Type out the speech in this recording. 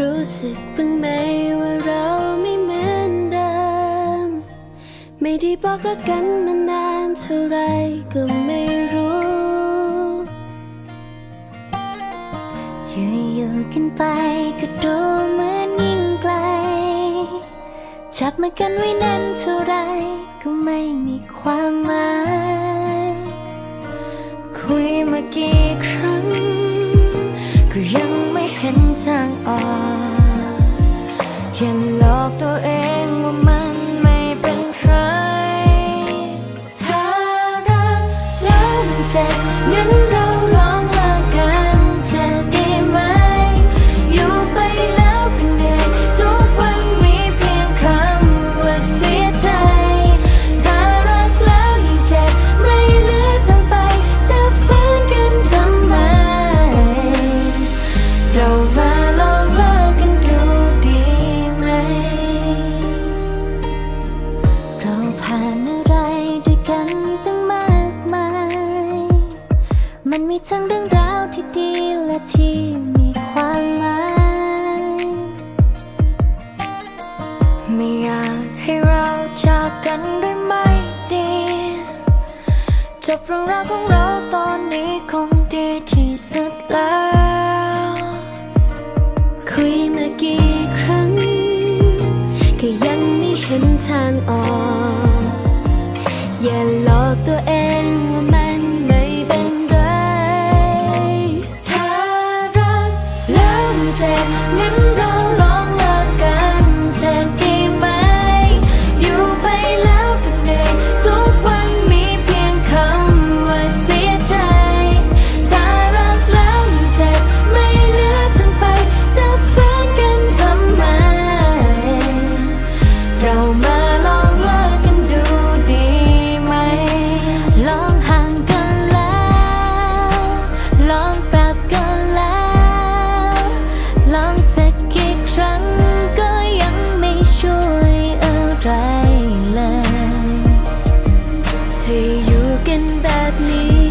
รู้สึกบ้างไหมว่าเราไม่เหมือนเดิม ไม่ได้บอกรักกันมานานเท่าไรก็ไม่รู้ อยู่ๆกันไปก็ดูเหมือนยิ่งไกล จับมือกันไว้นานเท่าไรก็ไม่มีความหมาย คุยมากี่ครั้ง ก็ยัง ทางออกอย่าหลอกตัวเองว่ามันไม่เป็นใคร ถ้ารักแล้วมันเจ็บงั้น เห็นทางออก อย่าหลอกตัวเอง ครั้งก็ยังไม่ช่วยอะไรเลยที่อยู่กันแบบนี้